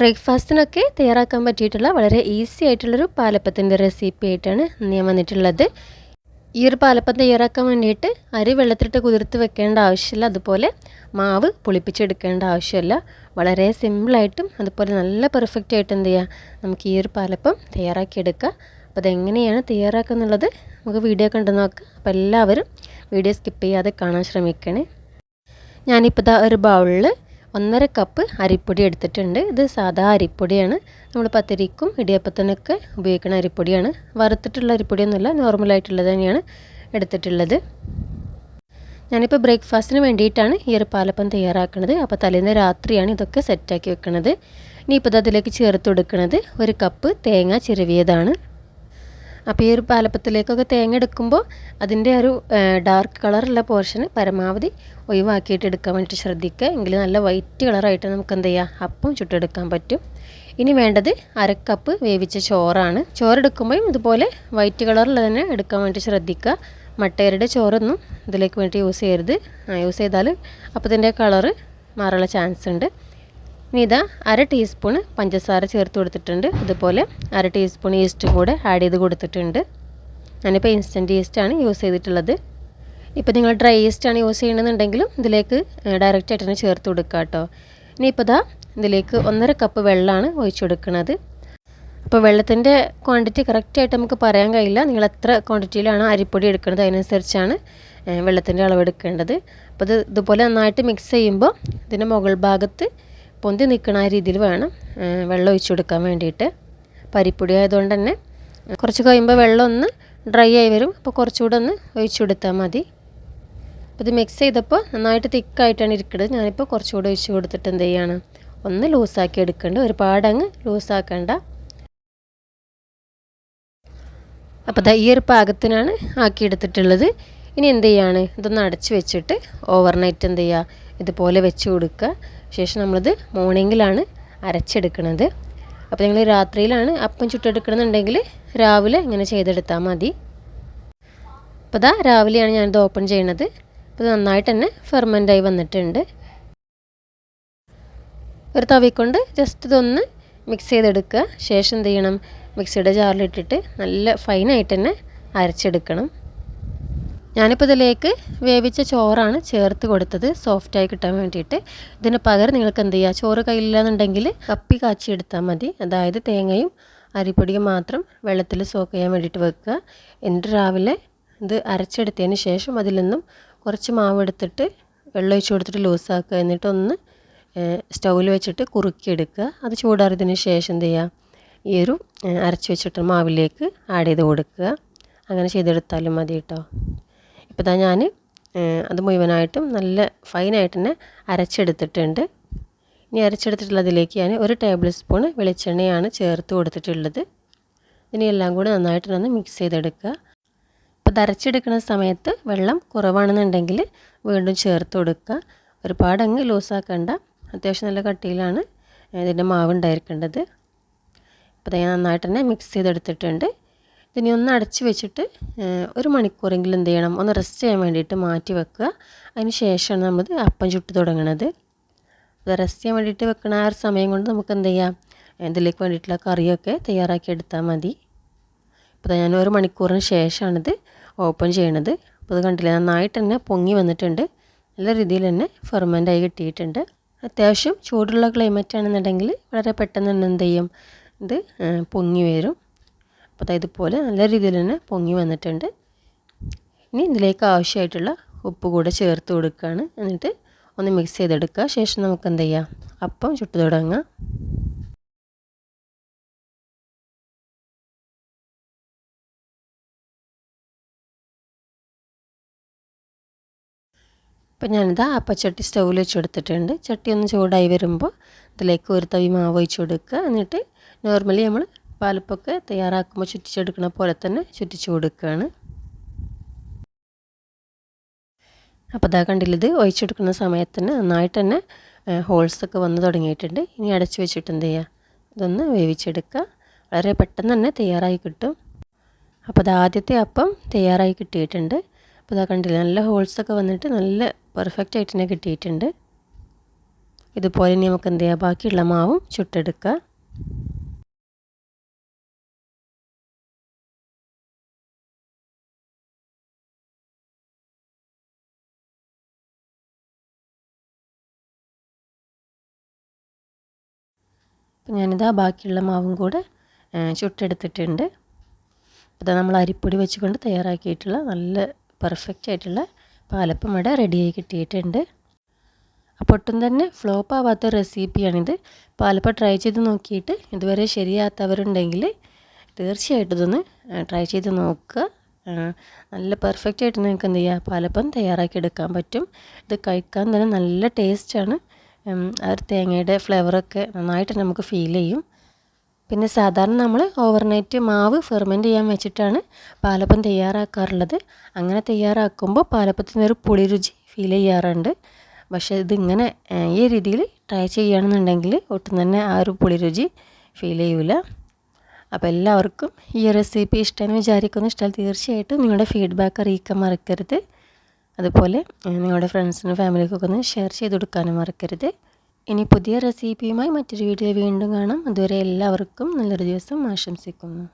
ബ്രേക്ക്ഫാസ്റ്റിനൊക്കെ തയ്യാറാക്കാൻ പറ്റിയിട്ടുള്ള വളരെ ഈസി ആയിട്ടുള്ളൊരു പാലപ്പത്തിന്റെ റെസിപ്പി ആയിട്ടാണ് ഞാൻ വന്നിട്ടുള്ളത്. ഈ ഒരു പാലപ്പം തയ്യാറാക്കാൻ വേണ്ടിയിട്ട് അരി വെള്ളത്തിലിട്ട് കുതിർത്ത് വെക്കേണ്ട ആവശ്യമില്ല. അതുപോലെ മാവ് പുളിപ്പിച്ചെടുക്കേണ്ട ആവശ്യമില്ല. വളരെ സിമ്പിളായിട്ടും അതുപോലെ നല്ല പെർഫെക്റ്റ് ആയിട്ട് എന്ത് ചെയ്യുക നമുക്ക് ഈ ഒരു പാലപ്പം തയ്യാറാക്കിയെടുക്കുക അപ്പോൾ അതെങ്ങനെയാണ് തയ്യാറാക്കുക എന്നുള്ളത് നമുക്ക് വീഡിയോ കണ്ടു നോക്കാം. അപ്പോൾ എല്ലാവരും വീഡിയോ സ്കിപ്പ് ചെയ്യാതെ കാണാൻ ശ്രമിക്കണേ. ഞാനിപ്പോൾ ഒരു ബൗളിൽ ഒന്നര കപ്പ് അരിപ്പൊടി എടുത്തിട്ടുണ്ട്. ഇത് സാധാ അരിപ്പൊടിയാണ്. നമ്മൾ പത്തിരിക്കും ഇടിയപ്പത്തിനൊക്കെ ഉപയോഗിക്കുന്ന അരിപ്പൊടിയാണ്. വറുത്തിട്ടുള്ള അരിപ്പൊടിയൊന്നുമല്ല നോർമലായിട്ടുള്ളത് തന്നെയാണ് എടുത്തിട്ടുള്ളത്. ഞാനിപ്പോൾ ബ്രേക്ക്ഫാസ്റ്റിന് വേണ്ടിയിട്ടാണ് ഈ ഒരു പാലപ്പം തയ്യാറാക്കുന്നത്. അപ്പോൾ തലേന്ന് രാത്രിയാണ് ഇതൊക്കെ സെറ്റാക്കി വെക്കുന്നത് ഇനിയിപ്പോൾ അതിലേക്ക് ചേർത്ത് കൊടുക്കുന്നത് ഒരു കപ്പ് തേങ്ങ ചിരവിയതാണ്. അപ്പോൾ ഈ ഒരു പാലപ്പത്തിലേക്കൊക്കെ തേങ്ങ എടുക്കുമ്പോൾ അതിന്റെ ഒരു ഡാർക്ക് കളറുള്ള പോർഷൻ പരമാവധി ഒഴിവാക്കിയിട്ട് എടുക്കാൻ വേണ്ടിയിട്ട് ശ്രദ്ധിക്കുക. എങ്കിൽ നല്ല വൈറ്റ് കളറായിട്ട് നമുക്ക് എന്ത് ചെയ്യാം? അപ്പം ചുട്ടെടുക്കാൻ പറ്റും. ഇനി വേണ്ടത് അരക്കപ്പ് വേവിച്ച ചോറാണ്. ചോറെടുക്കുമ്പോഴും ഇതുപോലെ വൈറ്റ് കളറിൽ തന്നെ എടുക്കാൻ വേണ്ടി ശ്രദ്ധിക്കുക. മട്ടയരുടെ ചോറൊന്നും ഇതിലേക്ക് വേണ്ടി യൂസ് ചെയ്യരുത്. യൂസ് ചെയ്താൽ അപ്പത്തിന്റെ കളറ് മാറാനുള്ള ചാൻസ് ഉണ്ട്. ഇനി ഇതാ അര ടീസ്പൂൺ പഞ്ചസാര ചേർത്ത് കൊടുത്തിട്ടുണ്ട്. അതുപോലെ അര ടീസ്പൂൺ ഈസ്റ്റ് കൂടെ ആഡ് ചെയ്ത് കൊടുത്തിട്ടുണ്ട്. ഞാനിപ്പോൾ ഇൻസ്റ്റന്റ് ഈസ്റ്റാണ് യൂസ് ചെയ്തിട്ടുള്ളത്. ഇപ്പോൾ നിങ്ങൾ ഡ്രൈ ഈസ്റ്റ് ആണ് യൂസ് ചെയ്യണമെന്നുണ്ടെങ്കിലും ഇതിലേക്ക് ഡയറക്റ്റ് ആയിട്ട് തന്നെ ചേർത്ത് കൊടുക്കുക കേട്ടോ. ഇനിയിപ്പോൾ ഇതാ ഇതിലേക്ക് ഒന്നര കപ്പ് വെള്ളമാണ് ഒഴിച്ചു കൊടുക്കുന്നത്. അപ്പോൾ വെള്ളത്തിന്റെ ക്വാണ്ടിറ്റി കറക്റ്റായിട്ട് നമുക്ക് പറയാൻ കഴിയില്ല. നിങ്ങൾ എത്ര ക്വാണ്ടിറ്റിയിലാണ് അരിപ്പൊടി എടുക്കുന്നത് അതിനനുസരിച്ചാണ് വെള്ളത്തിന്റെ അളവ് എടുക്കേണ്ടത്. അപ്പോൾ ഇത് ഇതുപോലെ നന്നായിട്ട് മിക്സ് ചെയ്യുമ്പോൾ ഇതിന്റെ മുകൾ ഭാഗത്ത് പൊന്തി നിൽക്കുന്ന ആ രീതിയിൽ വേണം വെള്ളം ഒഴിച്ചു കൊടുക്കാൻ വേണ്ടിയിട്ട്. പരിപ്പൊടി ആയതുകൊണ്ട് തന്നെ കുറച്ച് കഴിയുമ്പോൾ വെള്ളം ഒന്ന് ഡ്രൈ ആയി വരും. അപ്പോൾ കുറച്ചുകൂടെ ഒന്ന് ഒഴിച്ചു കൊടുത്താൽ മതി. അപ്പോൾ ഇത് മിക്സ് ചെയ്തപ്പോൾ നന്നായിട്ട് തിക്കായിട്ടാണ് ഇരിക്കുന്നത്. ഞാനിപ്പോൾ കുറച്ചുകൂടെ ഒഴിച്ചു കൊടുത്തിട്ട് എന്ത് ചെയ്യാണ് ഒന്ന് ലൂസാക്കി എടുക്കേണ്ട. ഒരുപാട് അങ്ങ് ലൂസാക്കണ്ട. അപ്പോൾ ഈ ഒരു പാകത്തിനാണ് ആക്കിയെടുത്തിട്ടുള്ളത്. ഇനി എന്ത് ചെയ്യാണ്? ഇതൊന്ന് അടച്ച് വെച്ചിട്ട് ഓവർനൈറ്റ് എന്ത് ചെയ്യുക ഇതുപോലെ വെച്ച് കൊടുക്കുക. ശേഷം നമ്മളിത് മോർണിംഗിലാണ് അരച്ചെടുക്കുന്നത് അപ്പോൾ നിങ്ങൾ രാത്രിയിലാണ് അപ്പം ചുട്ടെടുക്കണമെന്നുണ്ടെങ്കിൽ രാവിലെ ഇങ്ങനെ ചെയ്തെടുത്താൽ മതി. അപ്പോൾ ഇതാ രാവിലെയാണ് ഞാനിത് ഓപ്പൺ ചെയ്യണത്. അപ്പോൾ നന്നായിട്ട് തന്നെ ഫെർമെന്റായി വന്നിട്ടുണ്ട്. ഒരു തവിക്കൊണ്ട് ജസ്റ്റ് ഇതൊന്ന് മിക്സ് ചെയ്തെടുക്കുക. ശേഷം എന്ത് ചെയ്യണം? മിക്സിയുടെ ജാറിലിട്ടിട്ട് നല്ല ഫൈനായിട്ട് തന്നെ അരച്ചെടുക്കണം. ഞാനിപ്പോൾ ഇതിലേക്ക് വേവിച്ച ചോറാണ് ചേർത്ത് കൊടുത്തത്. സോഫ്റ്റായി കിട്ടാൻ വേണ്ടിയിട്ട്. ഇതിന് പകരം നിങ്ങൾക്ക് എന്ത് ചെയ്യുക ചോറ് കയ്യിലില്ലാന്നുണ്ടെങ്കിൽ കപ്പി കാച്ചിയെടുത്താൽ മതി. അതായത് തേങ്ങയും അരിപ്പൊടിയും മാത്രം വെള്ളത്തിൽ സോക്ക് ചെയ്യാൻ വേണ്ടിയിട്ട് വെക്കുക. എന്നിട്ട് രാവിലെ ഇത് അരച്ചെടുത്തതിന് ശേഷം അതിൽ നിന്നും കുറച്ച് മാവ് എടുത്തിട്ട് വെള്ളം ഒഴിച്ച് കൊടുത്തിട്ട് ലൂസാക്കുക എന്നിട്ടൊന്ന് സ്റ്റൗവിൽ വെച്ചിട്ട് കുറുക്കിയെടുക്കുക. അത് ചൂടാറിയതിന് ശേഷം എന്ത് ചെയ്യുക ഈ ഒരു അരച്ച് വെച്ചിട്ട് മാവിലേക്ക് ആഡ് ചെയ്ത് കൊടുക്കുക. അങ്ങനെ ചെയ്തെടുത്താലും മതി കേട്ടോ. ഇപ്പോൾ ഇതാ ഞാൻ അത് മുഴുവനായിട്ടും നല്ല ഫൈനായിട്ട് തന്നെ അരച്ചെടുത്തിട്ടുണ്ട്. ഇനി അരച്ചെടുത്തിട്ടുള്ളതിലേക്ക് ഞാൻ ഒരു ടേബിൾ സ്പൂൺ വെളിച്ചെണ്ണയാണ് ചേർത്ത് കൊടുത്തിട്ടുള്ളത്. ഇനി എല്ലാം കൂടി നന്നായിട്ട് ഒന്ന് മിക്സ് ചെയ്തെടുക്കുക. അപ്പോൾ അരച്ചെടുക്കുന്ന സമയത്ത് വെള്ളം കുറവാണെന്നുണ്ടെങ്കിൽ വീണ്ടും ചേർത്ത് കൊടുക്കുക. ഒരുപാട് അങ്ങ് ലൂസാക്കണ്ട. അത്യാവശ്യം നല്ല കട്ടിയിലാണ് ഇതിന്റെ മാവ് ഉണ്ടായിരിക്കേണ്ടത്. അപ്പോൾ ഞാൻ നന്നായിട്ട് തന്നെ മിക്സ് ചെയ്തെടുത്തിട്ടുണ്ട്. ഇതിനെ ഒന്ന് അടച്ച് വെച്ചിട്ട് ഒരു മണിക്കൂറെങ്കിലും എന്ത് ചെയ്യണം? ഒന്ന് റെസ്റ്റ് ചെയ്യാൻ വേണ്ടിയിട്ട് മാറ്റി വെക്കുക. അതിന് ശേഷമാണ് നമ്മൾ അപ്പം ചുട്ട് തുടങ്ങണത്. അത് റെസ്റ്റ് ചെയ്യാൻ വേണ്ടിയിട്ട് വെക്കണ ആ ഒരു സമയം കൊണ്ട് നമുക്ക് എന്ത് ചെയ്യാം? ഇതിലേക്ക് വേണ്ടിയിട്ടുള്ള കറിയൊക്കെ തയ്യാറാക്കി എടുത്താൽ മതി. അപ്പോൾ ഞാൻ ഒരു മണിക്കൂറിന് ശേഷമാണിത് ഓപ്പൺ ചെയ്യണത്. അപ്പോൾ അത് കണ്ടില്ല നന്നായിട്ട് തന്നെ പൊങ്ങി വന്നിട്ടുണ്ട്. നല്ല രീതിയിൽ തന്നെ ഫെർമെന്റായി കിട്ടിയിട്ടുണ്ട്. അത്യാവശ്യം ചൂടുള്ള ക്ലൈമറ്റ് ആണെന്നുണ്ടെങ്കിൽ വളരെ പെട്ടെന്ന് തന്നെ എന്ത് ചെയ്യും? ഇത് പൊങ്ങി വരും. അപ്പോൾ ഇതുപോലെ നല്ല രീതിയിൽ തന്നെ പൊങ്ങി വന്നിട്ടുണ്ട്. ഇനി ഇതിലേക്ക് ആവശ്യമായിട്ടുള്ള ഉപ്പ് കൂടെ ചേർത്ത് കൊടുക്കുകയാണ് എന്നിട്ട് ഒന്ന് മിക്സ് ചെയ്തെടുക്കുക. ശേഷം നമുക്ക് എന്ത് ചെയ്യാം? അപ്പം ചുട്ടു തുടങ്ങാം. അപ്പം ഞാനിത് അപ്പച്ചട്ടി സ്റ്റൗവിൽ വെച്ച് കൊടുത്തിട്ടുണ്ട് ചട്ടി ഒന്ന് ചൂടായി വരുമ്പോൾ ഇതിലേക്ക് ഒരു തവി മാവ് ഒഴിച്ച് കൊടുക്കുക. എന്നിട്ട് നോർമലി നമ്മൾ പാലപ്പൊക്കെ തയ്യാറാക്കുമ്പോൾ ചുറ്റിച്ചെടുക്കുന്ന പോലെ തന്നെ ചുറ്റിച്ചു കൊടുക്കുകയാണ്. അപ്പോൾ അതാ കണ്ടില്ലത് ഒഴിച്ചെടുക്കുന്ന സമയത്ത് തന്നെ നന്നായിട്ട് തന്നെ ഹോൾസൊക്കെ വന്ന് തുടങ്ങിയിട്ടുണ്ട്. ഇനി അടച്ചു വെച്ചിട്ട് എന്ത് ചെയ്യുക? ഇതൊന്ന് വേവിച്ചെടുക്കുക. വളരെ പെട്ടെന്ന് തന്നെ തയ്യാറായി കിട്ടും. അപ്പോൾ അത് ആദ്യത്തെ അപ്പം തയ്യാറായി കിട്ടിയിട്ടുണ്ട്. അപ്പോൾ അതാ കണ്ടില്ല നല്ല ഹോൾസൊക്കെ വന്നിട്ട് നല്ല പെർഫെക്റ്റ് ആയിട്ട് തന്നെ കിട്ടിയിട്ടുണ്ട്. ഇതുപോലെ ഇനി നമുക്ക് എന്ത് ചെയ്യാം ബാക്കിയുള്ള മാവും ചുട്ടെടുക്കുക. അപ്പം ഞാനിതാ ബാക്കിയുള്ള മാവും കൂടെ ചുട്ടെടുത്തിട്ടുണ്ട്. അപ്പോൾ നമ്മൾ അരിപ്പൊടി വെച്ചുകൊണ്ട് തയ്യാറാക്കിയിട്ടുള്ള നല്ല പെർഫെക്റ്റ് ആയിട്ടുള്ള പാലപ്പം ഇവിടെ റെഡിയായി കിട്ടിയിട്ടുണ്ട്. അപ്പോൾ ഒട്ടും തന്നെ ഫ്ലോപ്പ് ആവാത്ത റെസിപ്പിയാണിത് പാലപ്പം ട്രൈ ചെയ്ത് നോക്കിയിട്ട് ഇതുവരെ ശരിയാത്തവരുണ്ടെങ്കിൽ തീർച്ചയായിട്ടും ഇതൊന്ന് ട്രൈ ചെയ്ത് നോക്കുക. നല്ല പെർഫെക്റ്റ് ആയിട്ട് നിങ്ങൾക്ക് എന്ത് ചെയ്യുക പാലപ്പം തയ്യാറാക്കി എടുക്കാൻ പറ്റും. ഇത് കഴിക്കാൻ തന്നെ നല്ല ടേസ്റ്റാണ് ആ ഒരു തേങ്ങയുടെ ഫ്ലേവറൊക്കെ നന്നായിട്ട് നമുക്ക് ഫീൽ ചെയ്യും. പിന്നെ സാധാരണ നമ്മൾ ഓവർനൈറ്റ് മാവ് ഫെർമെന്റ് ചെയ്യാൻ വെച്ചിട്ടാണ് പാലപ്പം തയ്യാറാക്കാറുള്ളത്. അങ്ങനെ തയ്യാറാക്കുമ്പോൾ പാലപ്പത്തിന് ഒരു പുളി രുചി ഫീൽ ചെയ്യാറുണ്ട്. പക്ഷേ ഇതിങ്ങനെ ഈ രീതിയിൽ ട്രൈ ചെയ്യുകയാണെന്നുണ്ടെങ്കിൽ ഒട്ടും തന്നെ ആ ഒരു പുളി രുചി ഫീൽ ചെയ്യൂല. അപ്പോൾ എല്ലാവർക്കും ഈ റെസിപ്പി ഇഷ്ടമെന്ന് വിചാരിക്കുന്നു ഇഷ്ടം തീർച്ചയായിട്ടും നിങ്ങളുടെ ഫീഡ്ബാക്ക് അറിയിക്കാൻ മറക്കരുത്. അതുപോലെ നിങ്ങളുടെ ഫ്രണ്ട്സിനും ഫാമിലിക്കൊക്കെ ഒന്ന് ഷെയർ ചെയ്ത് കൊടുക്കാനും മറക്കരുത്. ഇനി പുതിയ റെസിപ്പിയുമായി മറ്റൊരു വീഡിയോ വീണ്ടും കാണാം. അതുവരെ എല്ലാവർക്കും നല്ലൊരു ദിവസം ആശംസിക്കുന്നു.